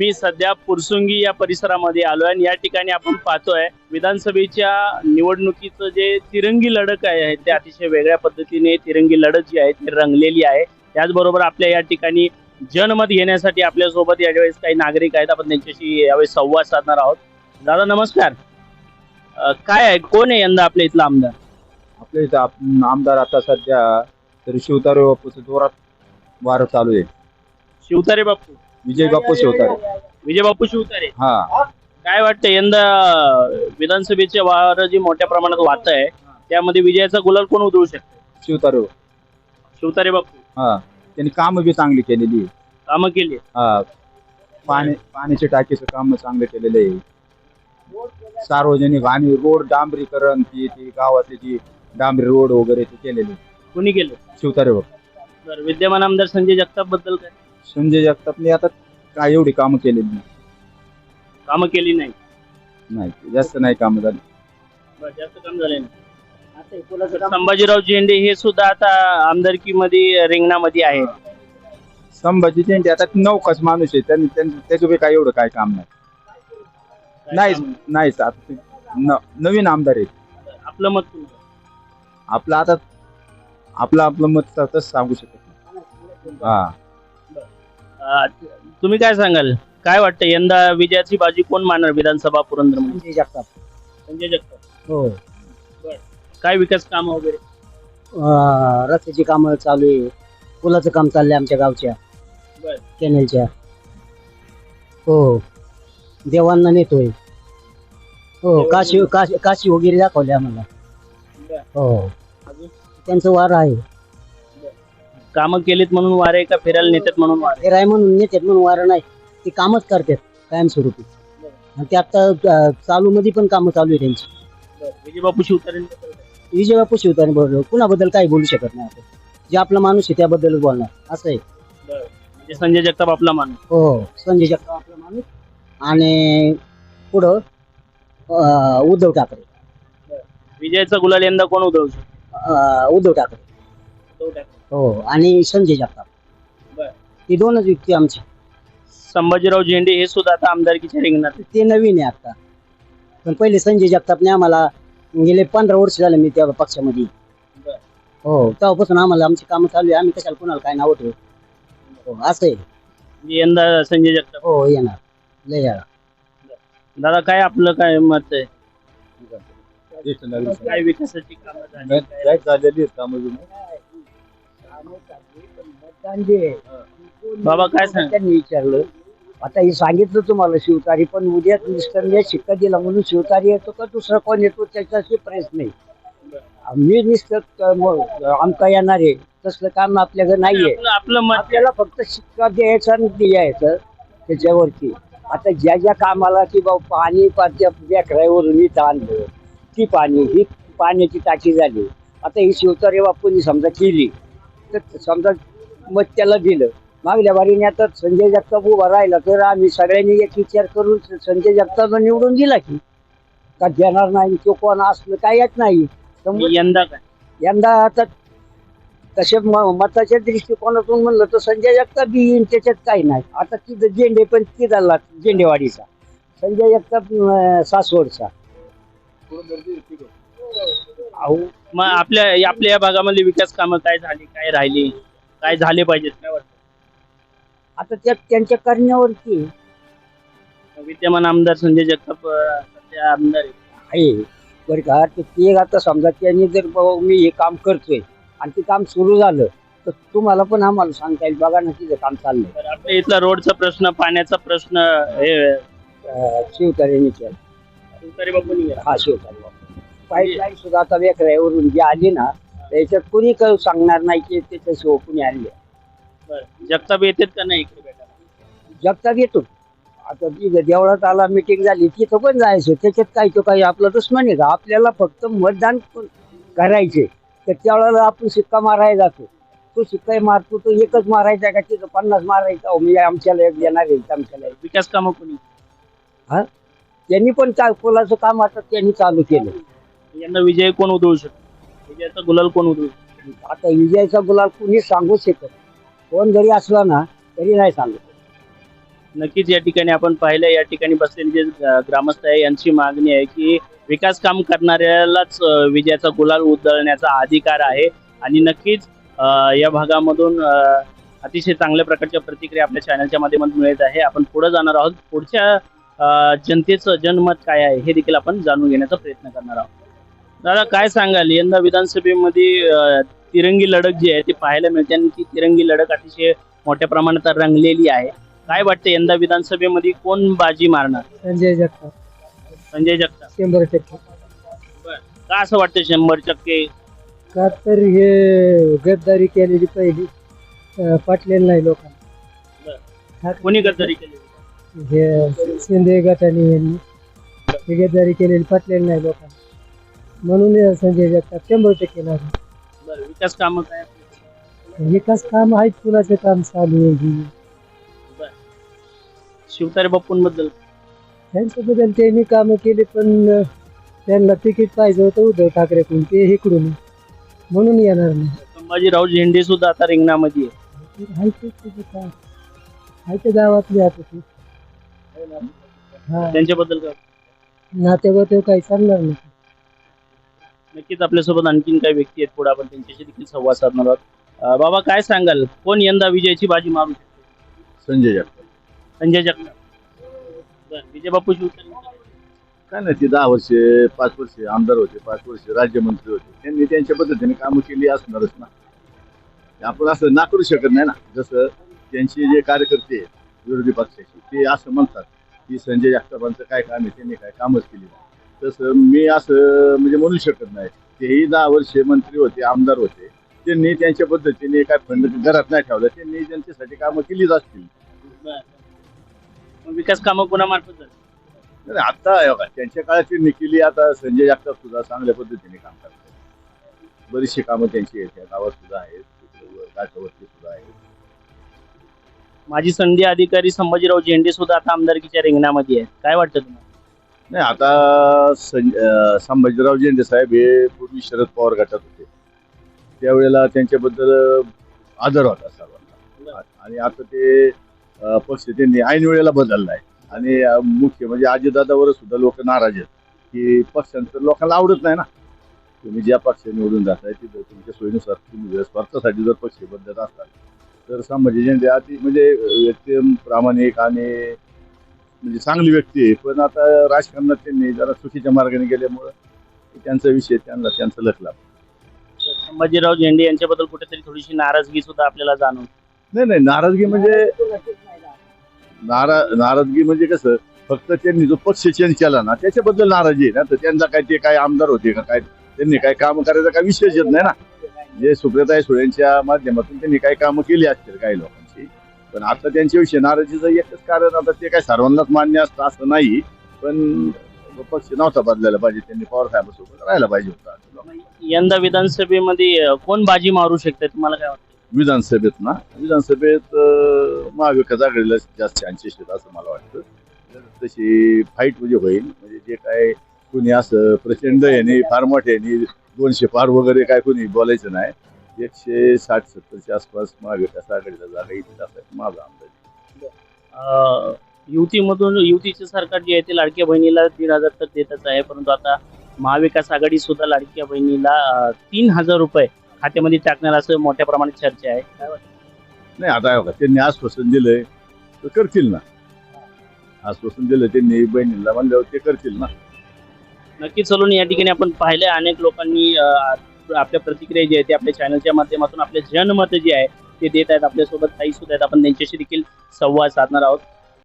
मी सध्या पुरसुंगी या परिसरामध्ये आलो आहे आणि या ठिकाणी आपण पाहतोय विधानसभेच्या निवडणुकीचं जे तिरंगी लढत आहे ते अतिशय वेगळ्या पद्धतीने तिरंगी लढत जी आहे ती रंगलेली आहे. त्याचबरोबर आपल्या या ठिकाणी जनमत घेण्यासाठी आपल्यासोबत यावेळेस काही नागरिक आहेत. आपण त्यांच्याशी यावेळेस संवाद साधणार आहोत. दादा नमस्कार. काय आहे? कोण आहे यंदा आपल्या इथला आमदार? आपल्या इथं आमदार आता सध्या तरी शिवतारे बापूचं जोरात वारं चालू आहे. शिवतारे बापू. विजय बापू शिवतारे विजय बापू शिवतारे हा. काय वाटतं यंदा विधानसभेचे वार जे मोठ्या प्रमाणात वाहत आहे त्यामध्ये विजयाचा गुलाल कोण उधळू शकतो? शिवतारे. शिवतारे बापू. हा. त्यांनी काम बी चांगली केलेली आहे. कामं केली. हा. पाणी पाण्याचे टाकीचं काम चांगलं केलेलं आहे. सार्वजनिक आणि रोड डांबरीकरण ती ती गावातली जी डांबरी रोड वगैरे ते केलेले कुणी केलं? शिवतारे बापू. तर विद्यमान आमदार संजय जगतापबद्दल काय? संजय जगतापने आता काय एवढी कामं केलेली नाही. कामं केली नाही. नाही जास्त नाही कामं झाली. बरं, जास्त काम झाले नाही. संभाजीराव झेंडे हे सुद्धा आता आमदारकीमध्ये रिंगणामध्ये आहेत. संभाजी त्यांचे आता नौकाच माणूस आहे. त्यांनी त्यांचं त्याचं बी काय एवढं काय काम नाही. नाही. नाहीच आता ते न- नवीन आमदार आहे. आपलं मत तुमचं. आपलं आता आपलं आपलं मत तर तसं सांगू शकत नाही. हा. अं, तुम्ही काय सांगाल? काय वाटतं यंदा विजयाची बाजी कोण मानणार विधानसभा पुरंदर संजय जगताप. संजय जगताप. हो. काय विकास काम वगैरे? अं, रस्त्याची कामं चालू आहे. पुलाचं काम चाललंय आमच्या गावच्या. बर. कॅनेलच्या. हो. देवांना नेतोय. हो देवांना काशी काशी काशी वगैरे दाखवले आम्हाला. बर. हो. अजून? त्यांचं वार आहे. कामं केलीत म्हणून वारे का फिरायला नेतात म्हणून वारे? हे राय म्हणून नेतात म्हणून वार नाही. ते कामच करतात कायमस्वरूपी. आणि ते आता चालू मध्ये पण कामं चालू आहे त्यांची. विजय बापू शिवतारे विजय बापू शिवतारे बरोबर कुणाबद्दल काही बोलू शकत नाही आपण. जे आपला माणूस आहे त्याबद्दलच बोलणार असं आहे. म्हणजे संजय जगताप आपला मान हो संजय जगताप आपला माणूस. आणि पुढं अं, उद्धव ठाकरे. विजयाचा गुलाल यंदा कोण उधळू शकतो? अं, उद्धव ठाकरे. हो आणि संजय जगताप. बर. ही दोनच व्यक्ती आमची संभाजीराव झेंडे हे सुद्धा आता आमदारकीच्या रिंगणात आहेत. ते नवीन आहे आता. पण पहिले संजय जगतापने आम्हाला गेले पंधरा वर्ष झाले मी त्या पक्षामध्ये. बर. हो तेव्हापासून आम्हाला आमची कामं चालू आहे. आम्ही कशाला कोणाला काय नाव ठेवू? हो असं आहे. म्हणजे यंदा संजय जगताप. हो येणार. लय येणार. दादा काय आपलं काय मत आहे? ज्येष्ठ नागरिक काय विकासाची कामं झाली? काय? काय झालेली आहेत कामं. मतदान जे बाबा काय सांग? त्यांनी विचारलं. आता हे सांगितलं तुम्हाला शिवतारी पण उद्या निष्कर्य शिक्का दिला म्हणून शिवतारी येतो का? दुसरा कोण येतो? त्याच्याशी प्रश्न नाही मी निष्ठ आमका येणार आहे. तसलं काम आपल्याकडे नाहीये. आपलं आपलं मत आपल्याला फक्त शिक्का द्यायचा आणि द्यायचं त्याच्यावरती. आता ज्या ज्या कामाला की बाबा पाणी पाच्या बेकरावरून इथं आणलं ती पाणी ही पाण्याची टाकी झाली. आता ही शिवतारे बापूंनी समजा केली. तर समजा मत त्याला दिलं. मागल्या बारीने आता संजय जगताप उभा राहिला तर आम्ही सगळ्यांनी एक विचार करून संजय जगतापला निवडून दिला की. का देणार नाही तो कोण असलं काय येत नाही यंदा काय? यंदा आता तसे म- मताच्या दृष्टिकोनातून म्हणलं तर संजय जगताप बी येईन त्याच्यात काही नाही. आता तिथं झेंडे पण तिथला झेंडेवाडीचा. संजय जगताप सासवडचा. अहो मग आपल्या आपल्या या भागामध्ये विकास कामं काय झाली काय राहिली? काय झाले पाहिजेत काय वाटतं? आता त्या त्यांच्या करण्यावरती विद्यमान आमदार संजय जगताप अं, सध्या आमदार आहेत. आहे. बरं का तर ते आता समजा त्यांनी जर बाबा मी हे काम करतोय आणि ते काम सुरू झालं तर तुम्हाला पण आम्हाला सांगता येईल. बघा ना तिथं काम चाललंय. तर आपल्या इथला रोडचा प्रश्न पाण्याचा प्रश्न हे अं, शिवतारेने केलं. शिवतारे बापूंनी केला. हा शिवतारे पाईपलाईन सुद्धा आता वेकऱ्यावरून जी आली ना त्याच्यात कुणी काही सांगणार नाही की त्याच्याशिवाय कुणी आणले बरं. जगताप येतात का नाही इकडे भेटायला? येतो. आता ती देवळात आला मिटिंग झाली तिथं पण जायचं. त्याच्यात काही तो काही आपलं दुश्मन आहे का? आपल्याला फक्त मतदान क- करायचे तर त्यावेळेला आपण शिक्का मारायला जातो. तो शिक्का मारतो तो एकच मारायचा का? तिथं पन्नास मारायचा अहो, मी आमच्याला एक देणार आहे आमच्याला एक. विकास कामं कोणी? त्यांनी पण चा- पुलाचं काम आता त्यांनी चालू केलं. यंदा विजय कोण उधळू शकतो? विजयाचा गुलाल कोण उधळू शकतो? आता विजयाचा गुलाल कुणी सांगू शकत कोण जरी असला ना तरी नाही सांगत. नक्कीच या ठिकाणी आपण पाहिलं या ठिकाणी बसलेले जे अ, ग्रामस्थ आहे यांची मागणी आहे की विकास काम करणाऱ्यालाच अ, विजयाचा गुलाल उधळण्याचा अधिकार आहे. आणि नक्कीच अ, या भागामधून अ, अतिशय चांगल्या प्रकारच्या प्रतिक्रिया आपल्या चॅनलच्या माध्यमातून मिळत आहे. आपण पुढे जाणार आहोत. पुढच्या अ, जनतेचं जनमत काय आहे हे देखील आपण जाणून घेण्याचा प्रयत्न करणार आहोत. दादा काय सांगाल? यंदा विधानसभेमध्ये अ, तिरंगी लढत जी आहे ती पाहायला मिळते आणि ती तिरंगी लढत अतिशय मोठ्या प्रमाणात रंगलेली आहे. काय वाटतं यंदा विधानसभेमध्ये कोण बाजी मारणार? संजय जगताप. संजय जगताप. शंभर टक्के. का असं वाटतं शंभर टक्के? का तर हे गद्दारी केलेली पहिली अं, पटलेलं नाही लोकांना. कोणी गद्दारी केली हे शिंदे गटाने यांनी. हे गद्दारी केलेली पटलेली नाही लोकांना. म्हणून हे संजय जगताप शंभर टक्के लागले बरं विकास कामं काय विकास काम आहेत पुलाचं काम चालू आहे ही. शिवतारे बाप्पूंबद्दल त्यांच्याबद्दल त्यांनी कामं केली पण अं, त्यांना तिकीट पाहिजे होतं उद्धव ठाकरेकडून ते इकडून. म्हणून येणार नाही. संभाजीराव झेंडे सुद्धा आता रिंगणामध्ये आहे ते तुझं काय हाय ते गावातले आता ते. हा त्यांच्याबद्दल काय? नातेवाईक काही चालणार नाही. नक्कीच आपल्यासोबत आणखीन काही व्यक्ती आहेत. पुढे आपण त्यांच्याशी देखील संवाद साधणार आहोत. बाबा काय सांगाल? कोण यंदा विजयाची बाजी मारू शकतो? संजय जगताप. संजय जगताप. बरं विजय बापू काय नाही ते दहा वर्षे पाच वर्षे आमदार होते पाच वर्षे राज्यमंत्री होते. त्यांनी त्यांच्या पद्धतीने कामं केली असणारच ना. आपण असं नाकारू शकत नाही ना. जसं त्यांचे जे कार्यकर्ते आहेत, विरोधी पक्षाचे ते असं म्हणतात की संजय जगतापांचं काय काम आहे त्यांनी काय कामच केली नाही. तसं मी असं म्हणजे म्हणू शकत नाही. तेही दहा वर्षे मंत्री होते आमदार होते. त्यांनी त्यांच्या पद्धतीने काय फंड घरात नाही ठेवलं. त्यांनी त्यांच्यासाठी कामं केलीच असतील. बरं. विकास कामं कोणामार्फत झाली. आता हे बघा, त्यांच्या काळात त्यांनी केली आता संजय जगताप सुद्धा चांगल्या पद्धतीने काम करतात. बरीचशी कामं त्यांची आहेत या गावात सुद्धा आहेत तिकडे काठावरती सुद्धा आहेत. माजी संधी अधिकारी संभाजीराव झेंडे सुद्धा आता आमदारकीच्या रिंगणामध्ये आहेत. काय वाटतं तुम्हाला? नाही आता संभाजीराव जेंडे साहेब हे पूर्वी शरद पवार गटात होते. त्यावेळेला त्यांच्याबद्दल आदर होता सर्वांना. आणि आता ते पक्ष त्यांनी ऐन वेळेला बदलला आहे आणि मुख्य म्हणजे आजीदादावर सुद्धा लोक नाराज आहेत की पक्षांतर लोकांना आवडत नाही ना. तुम्ही ज्या पक्षाने निवडून जाताय तिथं तुमच्या सोयीनुसार तुम्ही स्वार्थासाठी जर पक्ष बदलत असाल तर संभाजी जेंडे अति म्हणजे व्यक्ती प्रामाणिक आणि म्हणजे चांगली व्यक्ती आहे. पण आता राजकारणात त्यांनी जरा चुकीच्या मार्गाने गेल्यामुळं त्यांचा विषय त्यांना त्यांचं लखला संभाजीराव झेंडे यांच्याबद्दल कुठेतरी थोडीशी नाराजगी सुद्धा आपल्याला जाणवते. नाही नाही नाराजगी म्हणजे नारा नाराजगी म्हणजे कसं फक्त त्यांनी जो पक्ष चेंज केला ना त्याच्याबद्दल नाराजी आहे ना. तर त्यांचा काय ते काय आमदार होते का काय त्यांनी काय काम करायचा काय विषयच येत नाही ना. जे सुप्रियाताई सुळेंच्या माध्यमातून त्यांनी काही कामं केली असतील काही लोकांची पण आता त्यांच्याविषयी नाराजीचं एकच कारण आता ते काय सर्वांनाच मान्य असतं असं नाही पण पक्ष नव्हता बदलायला पाहिजे त्यांनी पवार साहेबांसोबत राहायला पाहिजे होता यंदा विधानसभेमध्ये अं, कोण बाजी मारू शकते तुम्हाला काय वाटतं? विधानसभेत ना? विधानसभेत अं, महाविकास आघाडीला जास्त चान्सेस आहेत असं मला वाटतं. तर तशी फाईट म्हणजे होईल. म्हणजे जे काय कुणी असं प्रचंड याने फार मोठे यांनी दोनशे पार वगैरे काय कुणी बोलायचं नाही. एकशे साठ सत्तरच्या आसपास महाविकास आघाडीला जागा येतील असं माझा अंदाज अं, युतीमधून युतीचे सरकार जे आहे ते लाडक्या बहिणीला दीड हजार तर देतच आहे परंतु आता महाविकास आघाडी सुद्धा लाडक्या बहिणीला अं, तीन हजार रुपये खात्यामध्ये टाकणार असं मोठ्या प्रमाणात चर्चा आहे. काय वाटतं? नाही आता बघा त्यांनी आश्वासन दिलंय तर करतील ना. आश्वासन दिलं त्यांनी बहिणीला म्हणल्यावर ते करतील ना. नक्कीच चलून या ठिकाणी आपण पाहिले अनेक लोकांनी अं, आपल्या प्रतिक्रिया जी आहे ते आपल्या चॅनलच्या माध्यमातून आपले जनमत जे आहे ते देत आहेत आपल्यासोबत काही सुद्धा आहेत. आपण त्यांच्याशी देखील संवाद साधणार आहोत.